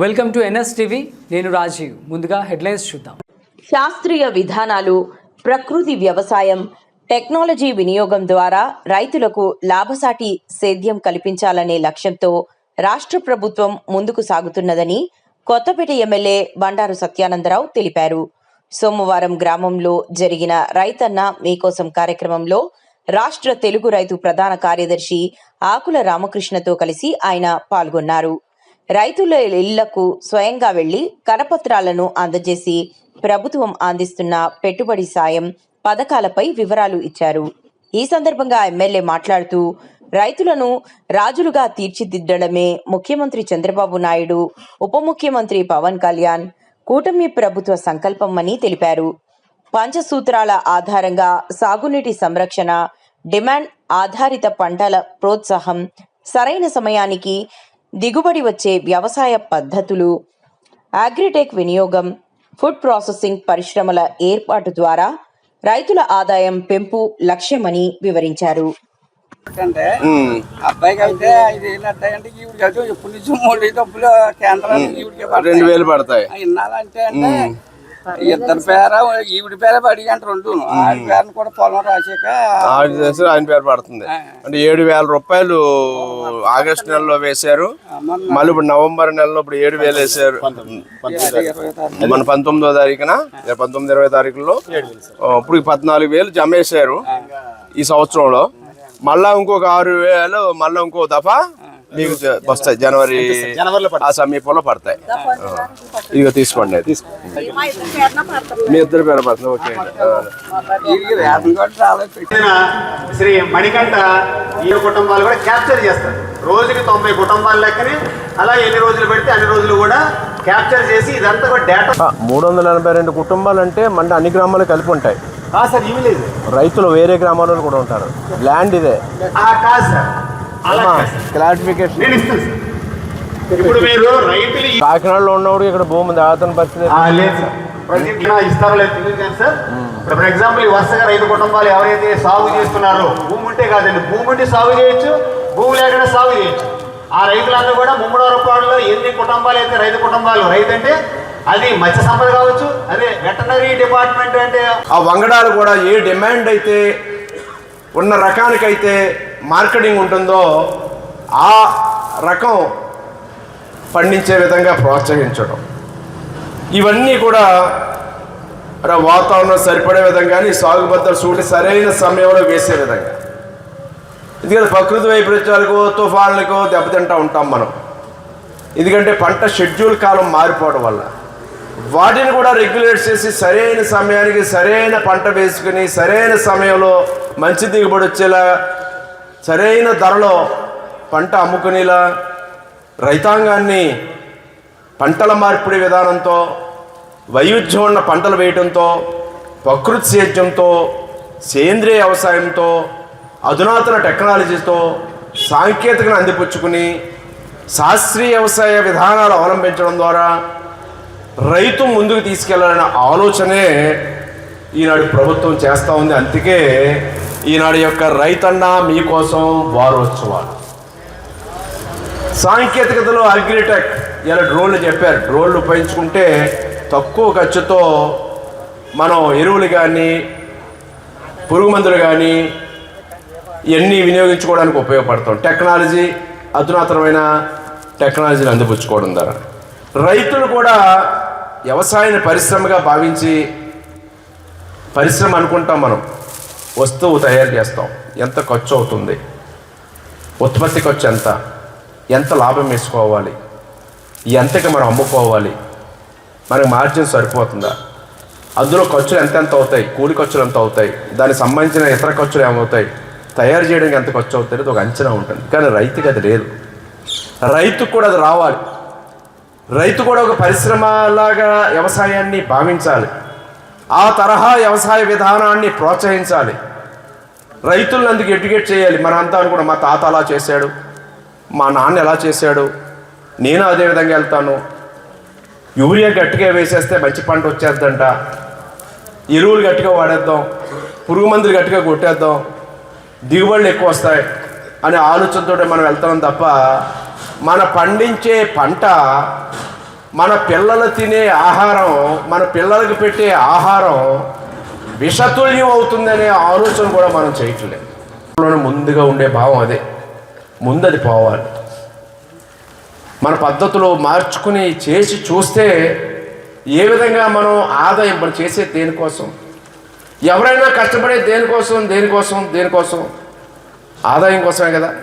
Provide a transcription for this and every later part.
Welcome to NS TV నేను రాజీవ్. ముందుగా headlines చూద్దాం. శాస్త్రీయ విధానాలు ప్రకృతి వ్యవసాయం టెక్నాలజీ వినియోగం ద్వారా రైతులకు లాభసాటి సేద్యం కల్పించాలనే లక్ష్యంతో రాష్ట్ర ప్రభుత్వం ముందుకు సాగుతున్నదని కొత్తపేట ఎమ్మెల్యే బండారు సత్యానందరావు తెలిపారు. సోమవారం గ్రామంలో జరిగిన రైతన్న మీకోసం కార్యక్రమంలో రాష్ట్ర తెలుగు రైతు ప్రధాన కార్యదర్శి ఆకుల రామకృష్ణతో కలిసి ఆయన పాల్గొన్నారు. రైతుల ఇళ్ళకు స్వయంగా వెళ్ళి కరపత్రాలను అందజేసి ప్రభుత్వం అందిస్తున్న పెట్టుబడి సాయం పథకాలపై వివరాలు ఇచ్చారు. ఈ సందర్భంగా ఎమ్మెల్యే మాట్లాడుతూ రైతులను రాజులుగా తీర్చిదిద్దడమే ముఖ్యమంత్రి చంద్రబాబు నాయుడు ఉప ముఖ్యమంత్రి పవన్ కళ్యాణ్ కూటమి ప్రభుత్వ సంకల్పమని తెలిపారు. పంచసూత్రాల ఆధారంగా సాగునీటి సంరక్షణ డిమాండ్ ఆధారిత పంటల ప్రోత్సాహం సరైన సమయానికి దిగుబడి వచ్చే వ్యవసాయ పద్ధతులు అగ్రిటెక్ వినియోగం ఫుడ్ ప్రాసెసింగ్ పరిశ్రమల ఏర్పాటు ద్వారా రైతుల ఆదాయం పెంపు లక్ష్యమని వివరించారు. అంటే అబ్బాయికి అయితే ఐదు వేలు అట్టాయంటే ఈవిడికి అయితే ఎప్పుడు నుంచి మూడు డబ్బులు కేంద్రానికి ఈవిడికి రెండు వేలు పడతాయి. ఇన్నాళ్ళంటే అంటే ఇద్దరు పేర ఈవిడి పేర పడి అంటే రెండు. ఆడి పేరుని కూడా పొలం రాసాక ఆవిడ చేసి ఆయన పేరు పడుతుంది. అంటే ఏడు వేల రూపాయలు ఆగస్టు నెలలో వేశారు. మళ్ళీ ఇప్పుడు నవంబర్ నెలలో ఇప్పుడు ఏడు వేలు వేశారు. మన పంతొమ్మిదో తారీఖున పంతొమ్మిది ఇరవై తారీఖులో ఇప్పుడు పద్నాలుగు వేలు జమ వేశారు ఈ సంవత్సరంలో. మళ్ళా ఇంకొక ఆరు వేలు మళ్ళా ఇంకో దఫా మీకు వస్తాయి. జనవరి ఆ సమీపంలో పడతాయి. ఇదిగో తీసుకోండి. అది. మీ ఇద్దరు పేరు పడుతుంది ఓకే. శ్రీ మణికంఠ ఈ కుటుంబాలు కూడా క్యాప్చర్ చేస్తారు. రోజుకి తొంభై కుటుంబాల లెక్కని అలా ఎన్ని రోజులు పెడితే అన్ని రోజులు కూడా క్యాప్చర్ చేసి ఇదంతా కూడా డేటా మూడు వందల ఎనభై రెండు కుటుంబాలు అంటే మన అన్ని గ్రామాలు కలిపి ఉంటాయి. సార్ ఇవి లేదు. రైతులు వేరే గ్రామాలలో కూడా ఉంటారు. ల్యాండ్ ఇదే. కాదు సార్. క్లారిఫికేషన్ ఇప్పుడు మీరు రైతులు కాకినాడలో ఉన్నప్పుడు ఇక్కడ భూమి దాతన పరిస్థితి లేదు సార్. ఇస్తారో లేదు తెలియదు కానీ సార్ ఇప్పుడు ఫర్ ఎగ్జాంపుల్ ఈ వరుసగా రైతు కుటుంబాలు ఎవరైతే సాగు చేస్తున్నారో భూమి ఉంటే కాదండి భూమి ఉంటే సాగు చేయొచ్చు భూమి లేకుండా సాగు చేయొచ్చు. ఆ రైతులందరూ కూడా ముమ్మడి రూపాయల్లో ఎన్ని కుటుంబాలు అయితే రైతు కుటుంబాలు రైతు అంటే అది మత్స్య సంపద కావచ్చు అదే వెటనరీ డిపార్ట్మెంట్ అంటే ఆ వంగడాలు కూడా ఏ డిమాండ్ అయితే ఉన్న రకానికైతే మార్కెటింగ్ ఉంటుందో ఆ రకం పండించే విధంగా ప్రోత్సహించడం. ఇవన్నీ కూడా వాతావరణం సరిపడే విధంగానే సాగు పద్ధతులు సూటి సరైన సమయంలో వేసే విధంగా. ఎందుకంటే ప్రకృతి వైపరీత్యాలకు తుఫాన్లకు దెబ్బతింటూ ఉంటాం మనం. ఎందుకంటే పంట షెడ్యూల్ కాలం మారిపోవడం వల్ల. వాటిని కూడా రెగ్యులేట్ చేసి సరైన సమయానికి సరైన పంట వేసుకుని సరైన సమయంలో మంచి దిగుబడి వచ్చేలా సరైన ధరలో పంట అమ్ముకునేలా రైతాంగాన్ని పంటల మార్పిడి విధానంతో వైవిధ్యం ఉన్న పంటలు వేయడంతో ప్రకృతి సేద్యంతో సేంద్రియ వ్యవసాయంతో అధునాతన టెక్నాలజీతో సాంకేతికను అందిపుచ్చుకుని శాస్త్రీయ వ్యవసాయ విధానాలు అవలంబించడం ద్వారా రైతు ముందుకు తీసుకెళ్ళాలనే ఆలోచనే ఈనాడు ప్రభుత్వం చేస్తూ ఉంది. అందుకే ఈనాడు యొక్క రైతన్న మీకోసం వారోత్సవాలు. సాంకేతికతలో అగ్రిటెక్ ఇలా డ్రోన్లు చెప్పారు. డ్రోన్లు ఉపయోగించుకుంటే తక్కువ ఖర్చుతో మనం ఎరువులు కానీ పురుగు మందులు కానీ ఇవన్నీ వినియోగించుకోవడానికి ఉపయోగపడతాం. టెక్నాలజీ అధునాతనమైన టెక్నాలజీని అందిపుచ్చుకోవడం ద్వారా. రైతులు కూడా వ్యవసాయాన్ని పరిశ్రమగా భావించి పరిశ్రమ అనుకుంటాం మనం. వస్తువు తయారు చేస్తాం. ఎంత ఖర్చు అవుతుంది? ఉత్పత్తి ఖర్చు ఎంత? ఎంత లాభం వేసుకోవాలి? ఎంతకి మనం అమ్ముకోవాలి? మనకి మార్జిన్ సరిపోతుందా? అందులో ఖర్చులు ఎంతెంత అవుతాయి? కూలి ఖర్చులు ఎంత అవుతాయి? దానికి సంబంధించిన ఇతర ఖర్చులు ఏమవుతాయి? తయారు చేయడానికి ఎంత ఖర్చు అవుతుంది ఒక అంచనా ఉంటుంది. కానీ రైతుకి అది లేదు. రైతుకు కూడా అది రావాలి. రైతు కూడా ఒక పరిశ్రమలాగా వ్యవసాయాన్ని భావించాలి. ఆ తరహా వ్యవసాయ విధానాన్ని ప్రోత్సహించాలి. రైతులను అందుకు ఎడ్యుకేట్ చేయాలి. మనంతా కూడా మా తాత అలా చేశాడు. మా నాన్న ఎలా చేశాడు. నేను అదే విధంగా వెళ్తాను. యూరియా గట్టిగా వేసేస్తే మంచి పంట వచ్చేద్దంట. ఎరువులు గట్టిగా వాడేద్దాం. పురుగు మందులు గట్టిగా కొట్టేద్దాం. దిగుబడులు ఎక్కువ వస్తాయి అనే ఆలోచనతో మనం వెళ్తాం తప్ప మన పండించే పంట మన పిల్లలు తినే ఆహారం మన పిల్లలకు పెట్టే ఆహారం విషతుల్యం అవుతుందనే ఆలోచన కూడా మనం చేయట్లేదు. ముందుగా ఉండే భావం అదే. ముందు అది పోవాలి. మన పద్ధతులు మార్చుకుని చేసి చూస్తే ఏ విధంగా మనం ఆదాయం మనం చేసే దేనికోసం? ఎవరైనా కష్టపడే దేనికోసం దేనికోసం దేనికోసం? ఆదాయం కోసమే కదా.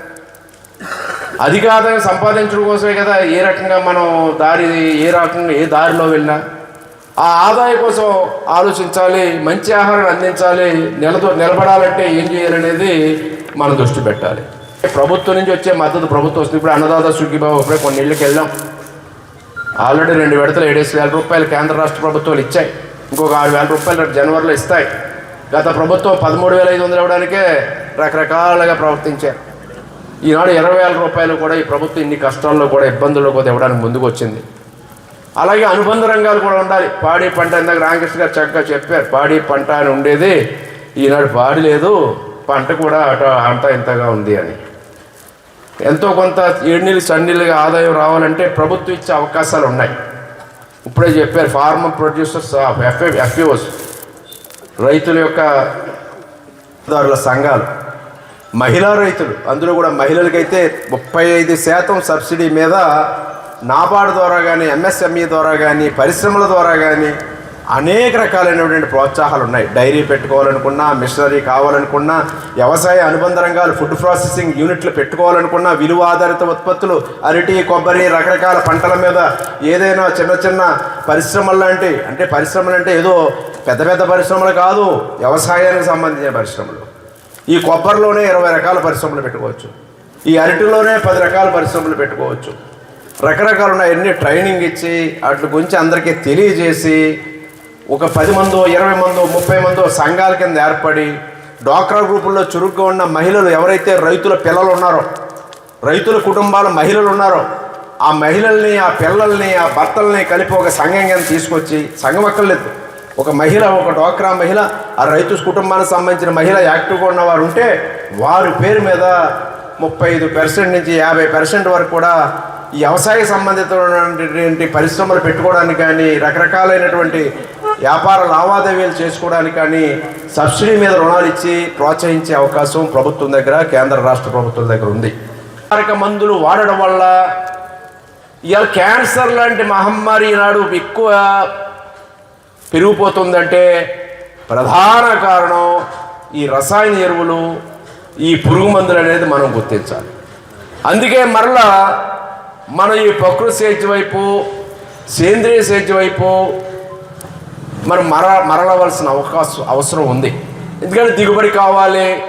అధిక ఆదాయం సంపాదించడం కోసమే కదా ఏ రకంగా మనం దారి ఏ రకంగా ఏ దారిలో వెళ్ళినా. ఆ ఆదాయం కోసం ఆలోచించాలి మంచి ఆహారం అందించాలి నిలదో నిలబడాలంటే ఏం చేయాలనేది మనం దృష్టి పెట్టాలి. ప్రభుత్వం నుంచి వచ్చే మద్దతు ప్రభుత్వం వస్తుంది. ఇప్పుడు అన్నదాత సుఖీబాబు ఇప్పుడే కొన్ని ఇళ్ళకి వెళ్ళాం ఆల్రెడీ రెండు విడతలు ఏడేసి వేల రూపాయలు కేంద్ర రాష్ట్ర ప్రభుత్వాలు ఇచ్చాయి. ఇంకొక ఆరు వేల రూపాయలు రేపు జనవరిలో ఇస్తాయి. గత ప్రభుత్వం పదమూడు వేల ఐదు వందలు ఇవ్వడానికే రకరకాలుగా ప్రవర్తించారు. ఈనాడు ఇరవై వేల రూపాయలు కూడా ఈ ప్రభుత్వం ఇన్ని కష్టాల్లో కూడా ఇబ్బందుల్లో కూడా ఇవ్వడానికి ముందుకు వచ్చింది అలాగే అనుబంధ రంగాలు కూడా ఉండాలి. పాడి పంట ఇందాక రామకృష్ణ గారు చక్కగా చెప్పారు. పాడి పంట అని ఉండేది. ఈనాడు పాడి లేదు. పంట కూడా అట అంత ఇంతగా ఉంది అని. ఎంతో కొంత ఏడునీళ్ళు సన్నీళ్ళుగా ఆదాయం రావాలంటే ప్రభుత్వం ఇచ్చే అవకాశాలు ఉన్నాయి. ఇప్పుడే చెప్పారు ఫార్మర్ ప్రొడ్యూసర్స్ ఎఫ్ఏ ఎఫ్ఏఓస్. రైతుల యొక్క దారుల సంఘాలు. మహిళా రైతులు అందులో కూడా మహిళలకైతే ముప్పై ఐదు శాతం సబ్సిడీ మీద నాబార్డు ద్వారా కానీ ఎంఎస్ఎంఈ ద్వారా కానీ పరిశ్రమల ద్వారా కానీ అనేక రకాలైనటువంటి ప్రోత్సాహాలు ఉన్నాయి. డైరీ పెట్టుకోవాలనుకున్నా మిషనరీ కావాలనుకున్నా వ్యవసాయ అనుబంధ రంగాలు ఫుడ్ ప్రాసెసింగ్ యూనిట్లు పెట్టుకోవాలనుకున్నా విలువ ఆధారిత ఉత్పత్తులు అరటి కొబ్బరి రకరకాల పంటల మీద ఏదైనా చిన్న చిన్న పరిశ్రమలు లాంటి అంటే పరిశ్రమలు అంటే ఏదో పెద్ద పెద్ద పరిశ్రమలు కాదు వ్యవసాయానికి సంబంధించిన పరిశ్రమలు. ఈ కొబ్బరిలోనే ఇరవై రకాల పరిశ్రమలు పెట్టుకోవచ్చు. ఈ అరటిలోనే పది రకాల పరిశ్రమలు పెట్టుకోవచ్చు. రకరకాలు ఉన్నాయి. అన్ని ట్రైనింగ్ ఇచ్చి వాటి గురించి అందరికీ తెలియజేసి ఒక పది మందో ఇరవై మందో ముప్పై మందో సంఘాల కింద ఏర్పడి డ్వాక్రా గ్రూపుల్లో చురుగ్గా ఉన్న మహిళలు ఎవరైతే రైతుల పిల్లలు ఉన్నారో రైతుల కుటుంబాల మహిళలు ఉన్నారో ఆ మహిళల్ని ఆ పిల్లల్ని ఆ భర్తల్ని కలిపి ఒక సంఘం కింద తీసుకొచ్చి సంఘం అక్కర్లేదు ఒక మహిళ ఒక డ్వాక్రా మహిళ ఆ రైతు కుటుంబానికి సంబంధించిన మహిళ యాక్టివ్గా ఉన్నవారు ఉంటే వారి పేరు మీద ముప్పై ఐదు పర్సెంట్ నుంచి యాభై పర్సెంట్ వరకు కూడా ఈ వ్యవసాయ సంబంధితమైనటువంటి పరిశ్రమలు పెట్టుకోవడానికి కానీ రకరకాలైనటువంటి వ్యాపార లావాదేవీలు చేసుకోవడానికి కానీ సబ్సిడీ మీద రుణాలు ఇచ్చి ప్రోత్సహించే అవకాశం ప్రభుత్వం దగ్గర కేంద్ర రాష్ట్ర ప్రభుత్వం దగ్గర ఉంది. కారక మందులు వాడడం వల్ల ఇవాళ క్యాన్సర్ లాంటి మహమ్మారి ఈనాడు ఎక్కువ పెరిగిపోతుందంటే ప్రధాన కారణం ఈ రసాయన ఎరువులు ఈ పురుగు మందులు అనేది మనం గుర్తించాలి. అందుకే మరలా మనం ఈ ప్రకృతి సేద్య వైపు సేంద్రియ సేద్య వైపు మనం మర మరలవలసిన అవకాశం అవసరం ఉంది. ఎందుకంటే దిగుబడి కావాలి.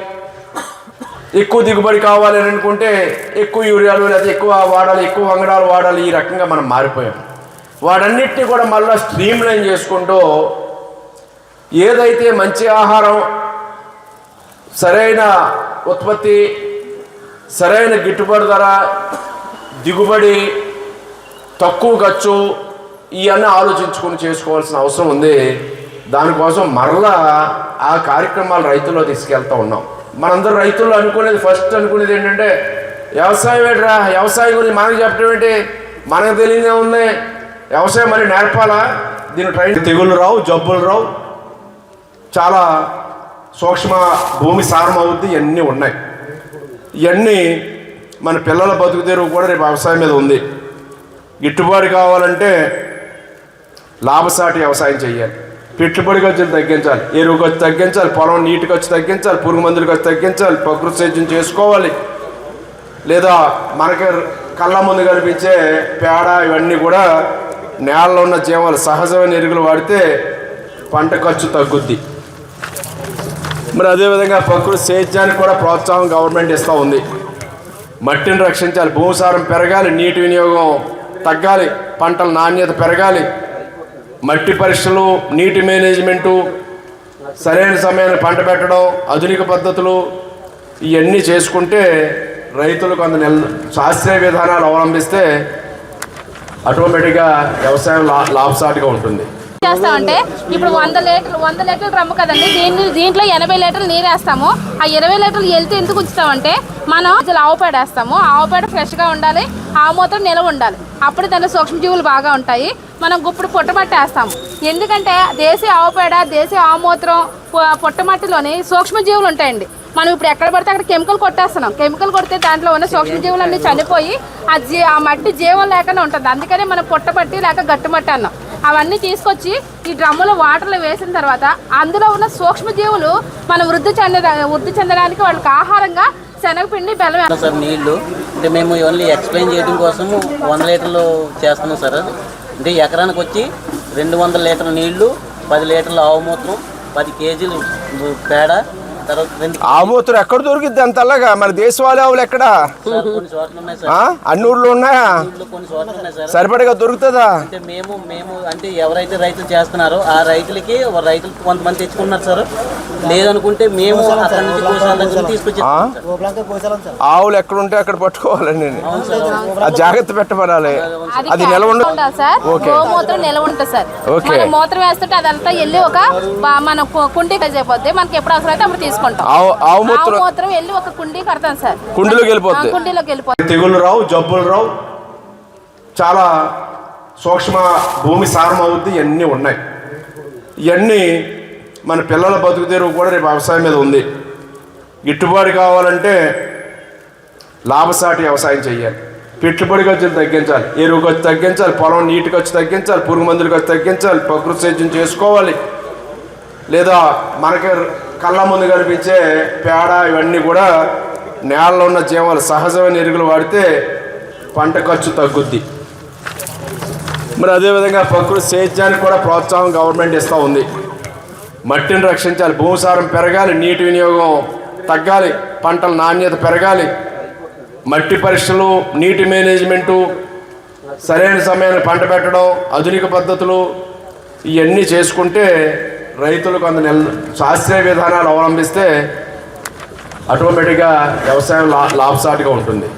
ఎక్కువ దిగుబడి కావాలి అని అనుకుంటే ఎక్కువ యూరియాలు లేదా ఎక్కువ వాడాలి ఎక్కువ వంగడాలు వాడాలి ఈ రకంగా మనం మారిపోయాం. వాడన్నిటిని కూడా మళ్ళీ స్ట్రీమ్ లైన్ చేసుకుంటూ ఏదైతే మంచి ఆహారం సరైన ఉత్పత్తి సరైన గిట్టుబాటు ధర దిగుబడి తక్కువ ఖర్చు ఇవన్నీ ఆలోచించుకొని చేసుకోవాల్సిన అవసరం ఉంది. దానికోసం మరలా ఆ కార్యక్రమాలు రైతుల్లో తీసుకెళ్తా ఉన్నాం. మనందరూ రైతుల్లో అనుకునేది ఫస్ట్ అనుకునేది ఏంటంటే వ్యవసాయం ఏంట్రా? వ్యవసాయం గురించి మనకు చెప్పడం ఏంటి? మనకు తెలియదే ఉంది. వ్యవసాయం మరి నేర్పాలా? దీని ట్రైన్ తెగులు రావు జబ్బులు రావు. చాలా సూక్ష్మ భూమి సారం అవుద్ది ఇవన్నీ ఉన్నాయి. ఇవన్నీ మన పిల్లల బతుకు తెరువు కూడా రేపు వ్యవసాయం మీద ఉంది. గిట్టుబాటు కావాలంటే లాభసాటి వ్యవసాయం చేయాలి పెట్టుబడి ఖర్చులు తగ్గించాలి ఎరువు ఖర్చు తగ్గించాలి పొలం నీటి ఖర్చు తగ్గించాలి పురుగు మందుల ఖర్చు తగ్గించాలి ప్రకృతి సేద్యం చేసుకోవాలి. లేదా మనకి కళ్ళ ముందు కనిపించే పేడ ఇవన్నీ కూడా నేలలో ఉన్న జీవాలు సహజమైన ఎరువులు వాడితే పంట ఖర్చు తగ్గుద్ది. మరి అదేవిధంగా ప్రకృతి సేద్యానికి కూడా ప్రోత్సాహం గవర్నమెంట్ ఇస్తూ ఉంది. మట్టిని రక్షించాలి భూసారం పెరగాలి నీటి వినియోగం తగ్గాలి పంటల నాణ్యత పెరగాలి. మట్టి పరీక్షలు నీటి మేనేజ్మెంటు సరైన సమయాన్ని పంట పెట్టడం ఆధునిక పద్ధతులు ఇవన్నీ చేసుకుంటే రైతులు కొంత నెల శాస్త్రీయ విధానాలు అవలంబిస్తే ఆటోమేటిక్గా వ్యవసాయం లాభసాటిగా ఉంటుంది. చేస్తామంటే ఇప్పుడు వంద లీటర్లు వంద లీటర్లు రమ్ము కదండి దీన్ని దీంట్లో ఎనభై లీటర్లు నీరు వేస్తాము ఆ ఇరవై లీటర్లు వెళ్తే ఎందుకు ఉంచుతామంటే మనం అసలు ఆవు పేడ వేస్తాము ఆవు పేడ ఫ్రెష్గా ఉండాలి ఆవు మూత్రం నిలవ ఉండాలి. అప్పుడు దాంట్లో సూక్ష్మజీవులు బాగా ఉంటాయి. మనం గుప్పుడు పుట్టమట్టి వేస్తాము ఎందుకంటే దేశీయ ఆవు పేడ దేశీయ ఆవు మూత్రం పుట్టమట్టిలోని సూక్ష్మజీవులు ఉంటాయండి. మనం ఇప్పుడు ఎక్కడ పడితే అక్కడ కెమికల్ కొట్టేస్తున్నాం. కెమికల్ కొడితే దాంట్లో ఉన్న సూక్ష్మజీవులు అన్ని చనిపోయి ఆ జీ ఆ మట్టి జీవం లేకుండా ఉంటుంది. అందుకనే మనం పుట్టపట్టి లేక గట్టుమట్టి అన్నాం. అవన్నీ తీసుకొచ్చి ఈ డ్రమ్ములో వాటర్లో వేసిన తర్వాత అందులో ఉన్న సూక్ష్మజీవులు మనం వృద్ధి చెంద వృద్ధి చెందడానికి వాళ్ళకి ఆహారంగా శనగపిండి బెల్లం సార్ నీళ్ళు. అంటే మేము ఓన్లీ ఎక్స్ప్లెయిన్ చేయడం కోసం వంద లీటర్లు చేస్తున్నాం సార్ అంటే ఎకరానికి వచ్చి రెండు వందల లీటర్ల నీళ్ళు పది లీటర్ల ఆవు మూత్రం పది కేజీలు పేడ ఆమూతులు ఎక్కడ దొరికిద్ది అంతలాగా? మరి దేశవాళీ ఆవులు ఎక్కడా? అన్ని ఊర్లో ఉన్నాయా సరిపడగా దొరుకుతుందా? అంటే మేము మేము అంటే ఎవరైతే రైతులు చేస్తున్నారో ఆ రైతులకి ఒక రైతులు కొంతమంది తెచ్చుకున్నారు సార్. లేదనుకుంటే మేము అక్కడి నుంచి కోసాల దగ్గర తీసుకొచ్చి ఆ? ఆవులు ఎక్కడ ఉంటే అక్కడ పట్టుకోవాలండి ఆ జాగ్రత్త పెట్టబడాలి. అది నిలవ ఉండ ఉండాలి సార్. ఓకే. గోమూత్రం నిలవ ఉంటుంది సార్. ఓకే. మనం మూత్రం వేస్తుంటే అదంతా వెళ్ళి ఒక మన కుండీ మనకి ఎప్పుడు అవసరం అయితే అప్పుడు తీసుకుంటాం ఆవు ఆవు ఆవు మూత్రం మూత్రం వెళ్ళి ఒక కుండీ కడతాం సార్. కుండీలోకి ఆ, వెళ్ళిపోద్ది. కుండీలోకి వెళ్ళిపోతుంది తెగుళ్ళు రావు జబ్బులు రావు. చాలా సూక్ష్మ భూమి సారం అవుద్ది ఇవన్నీ ఉన్నాయి. ఇవన్నీ మన పిల్లల బతుకు తెరువు కూడా రేపు వ్యవసాయం మీద ఉంది. గిట్టుబాటు కావాలంటే లాభసాటి వ్యవసాయం చేయాలి పెట్టుబడి ఖర్చులు తగ్గించాలి ఎరువు ఖర్చు తగ్గించాలి పొలం నీటి ఖర్చు తగ్గించాలి పురుగు మందుల ఖర్చు తగ్గించాలి ప్రకృతి సేద్యం చేసుకోవాలి. లేదా మనకి కళ్ళ ముందు కనిపించే పేడ ఇవన్నీ కూడా నేలలో ఉన్న జీవాలు సహజమైన ఎరువులు వాడితే పంట ఖర్చు తగ్గుద్ది. మరి అదేవిధంగా ప్రకృతి సేద్యానికి కూడా ప్రోత్సాహం గవర్నమెంట్ ఇస్తూ ఉంది. మట్టిని రక్షించాలి భూసారం పెరగాలి నీటి వినియోగం తగ్గాలి పంటల నాణ్యత పెరగాలి మట్టి పరీక్షలు నీటి మేనేజ్మెంటు సరైన సమయాన్ని పంట పెట్టడం ఆధునిక పద్ధతులు ఇవన్నీ చేసుకుంటే రైతులు కొంత నెల శాస్త్రీయ విధానాలు అవలంబిస్తే ఆటోమేటిక్గా వ్యవసాయం లా లాభసాటిగా ఉంటుంది.